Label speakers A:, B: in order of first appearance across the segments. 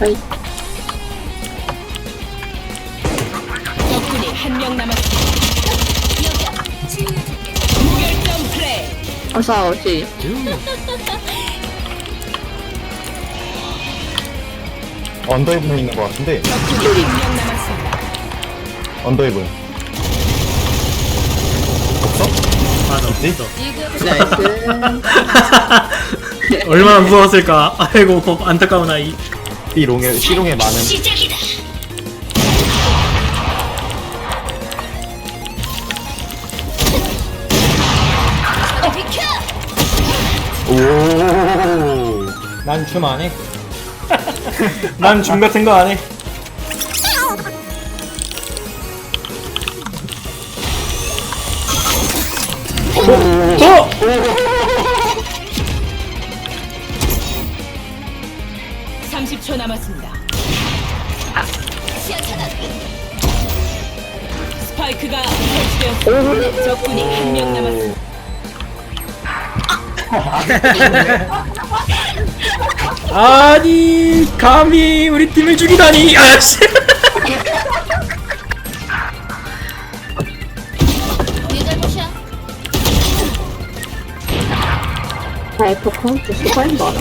A: 아이,
B: 적군이 한 명 남았습니다. 무결점 플레이.
A: 어서 오지.
C: 언더헤븐 있는 것 같은데
B: 적군이 한 명 남았습니다.
C: 언더헤븐 없어?
D: 맞아
C: 있지?
D: 없어
A: 나이스.
D: 얼마나 무서웠을까 아이고 거- 안타까운 아이
C: B롱에 C롱에 많은 오.
D: 난춤 안해. 난춤 같은 거 안 해. 어?
B: 30초 남았습니다. 스파이크가 설치되었습니다. 적군이 한 명 남았습니다.
D: 아니 감히 우리 팀을 죽이다니 아씨
A: 바이퍼 카운트 수고한 거 알아?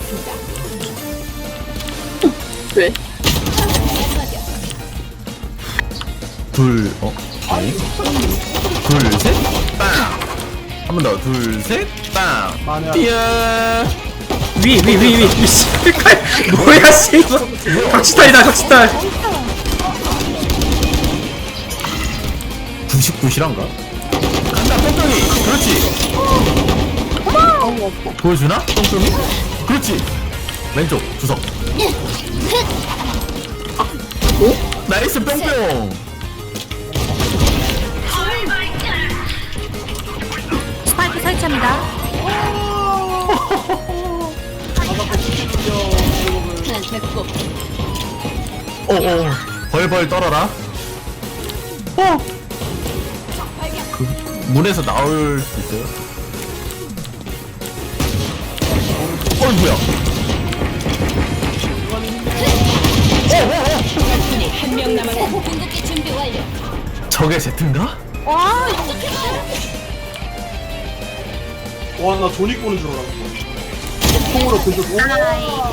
B: 남았습니다.
A: 왜?
C: 둘, 어? 아니? 둘, 셋, 빵! 한 번 더, 둘, 셋, 빵! 띠야!
D: 위위 위 위 씨 칼 뭐야 씨 각시탈이다 각시탈
C: 99실한가? 간다, 똥똥이! 그렇지! 보여주나? 똥똥이? 그렇지! 왼쪽, 주석. 나이스, 뿅뿅!
E: 스파이크 설치합니다.
C: 어, 어, 벌벌 떨어라. 어! 그, 문에서 나올 수 있어요? 어, 뭐야?
B: 적군이 한명 남았습니다.
C: 저게 제트인가?
F: 와나 조니 꼬는 줄 알았어 통으로 던져서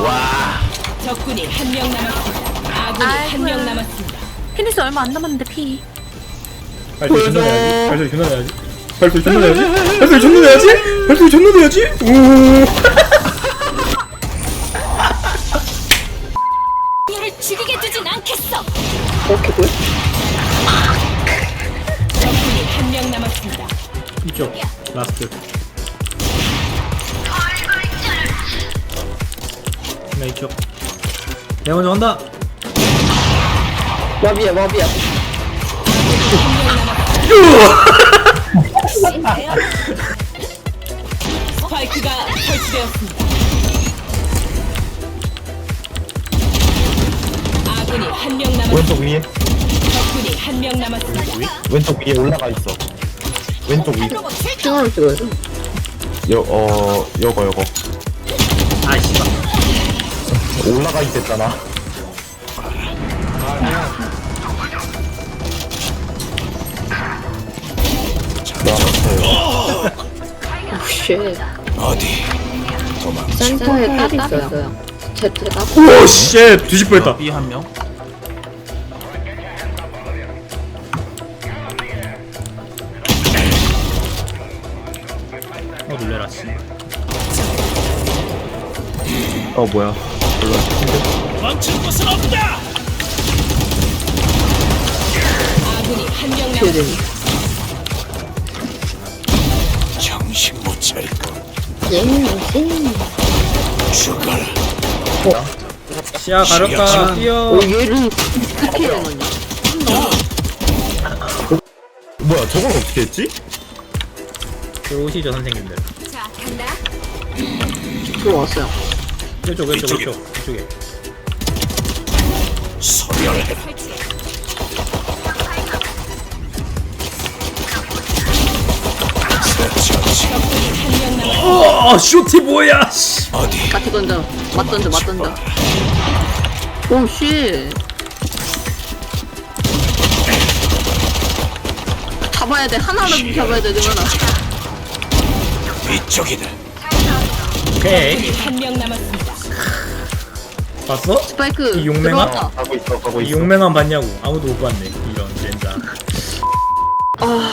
C: 와.
B: 적군이 한 명 남았습니다. 아군이 한 명. 남았습니다.
E: 피니스 얼마 안 남았는데 피.
D: 발소리 존나 내야지 발소리 존나 내야지 발소리 존나 내야지 발소리 존나 내야지 발소리 존나 내야지 오
A: 그렇게 보여?
B: 적군이 한 명 남았습니다.
D: 이쪽 라스트 나 이쪽 내가 먼저 간다
A: 와비야, 와비야.
B: 스파이크가 설치되었습니다. 아군이 한 명 남았습니다.
C: 왼쪽 위에,
B: 적군이 한 명 남았습니다.
C: 왼쪽 위에 올라가 있어. 왼쪽 위.
A: 핑으로 찍어야 돼.
C: 여, 어, 여거, 여거.
D: 아이 씨발
C: 올라가 있댔잖아.
A: 쉣. 어디? 센터에 딸이 있어요. 제트가
D: 오씨 뒤집 뻔했다
C: B 한 명.
D: 어 놀래라 씨
C: 어, 뭐야. 몰라.
B: 아군이 한명
A: 쉐든.
B: 남았습니다.
A: 예,
D: 시야 가렵다. 뛰어.
A: 어, 얘를 어떻게 해놨냐?
C: 뭐야, 저걸 어떻게 했지?
D: 들어오시죠 선생님들.
A: 들어왔어요.
D: 왼쪽 왼쪽 왼쪽 이쪽에 어 쇼티 뭐야 씨.
A: 같이 던져. 맞 던져, 맞 던져. 오, 씨. 잡아야 돼. 하나라도 잡아야 돼, 능하나.
D: 오케이
B: 한명 남았습니다.
D: 봤어?
A: 스파이크
D: 이 용맹아?
A: 들어왔다.
F: 가고 있어 가고
D: 이
F: 있어
D: 용맹함 봤냐고 아무도 못 봤네 이런 젠장
A: 아,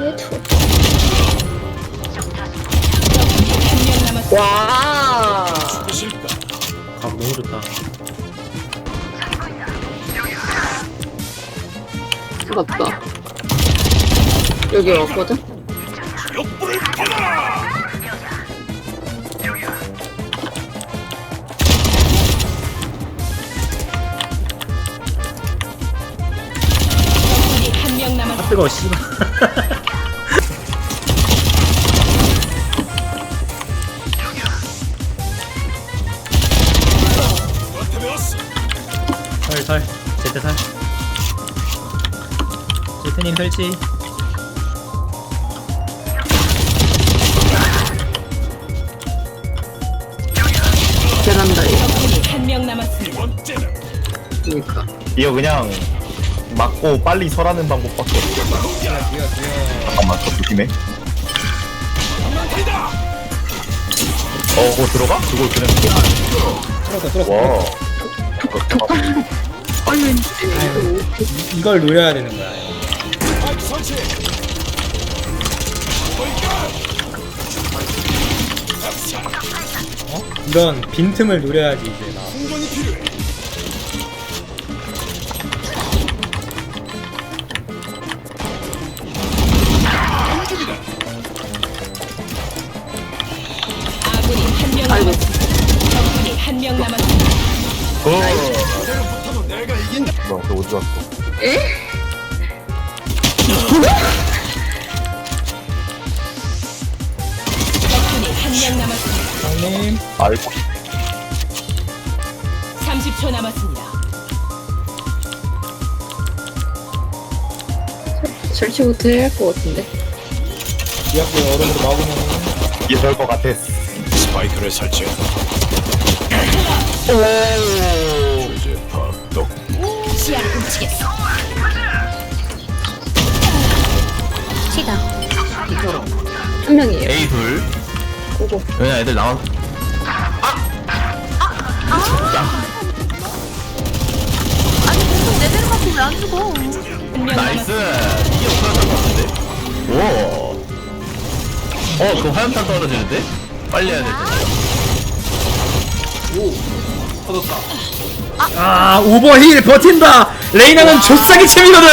A: 얘도. 와.
D: 각 너무 좋다
A: 맞다. 여기 왔거든?
B: 한명 남았습니다.
D: 아 뜨거워 씨발 님 설치
A: 베란다에.
B: 한명 남았습니다.
A: 그니까.
F: 이거 그냥 맞고 빨리 설하는 방법밖에 없어 잠깐만 저 조심해 어 그거 들어가? 그걸 그냥
D: 들었어 들었어
F: 와
A: 빨리.
D: 이걸 노려야 되는 거야 어? 이런 빈틈을 노려야지 이제 나
B: 아군이 한명
A: 아이고.
B: 남았습니다. 적군이 한명 남았습니다.
F: 어. 뭐야 저 어디 갔어
A: 에?
B: 적군이 한명 남았습니다.
D: 형님
F: 알고
B: 30초 남았습니다.
A: 설치부터 해야 할것 같은데.
D: 이학교 얼음으로 막으면
F: 이게 될것 같아
G: 스파이크를 설치했다. 주제 파악독.
B: 시야를 훔치겠어.
A: 한 명이에요.
C: A 둘.
A: 오고.
C: 왜냐 애들 나와.
E: 아니 계속 내 데려 갖고 왜안 죽어?
C: 나이스. 이게 없어졌던 것 같은데. 오. 어, 그 화염탄 떨어지는데? 빨리 해야 돼.
D: 아 오버힐 버틴다 레이나는 조싸기 챔이거든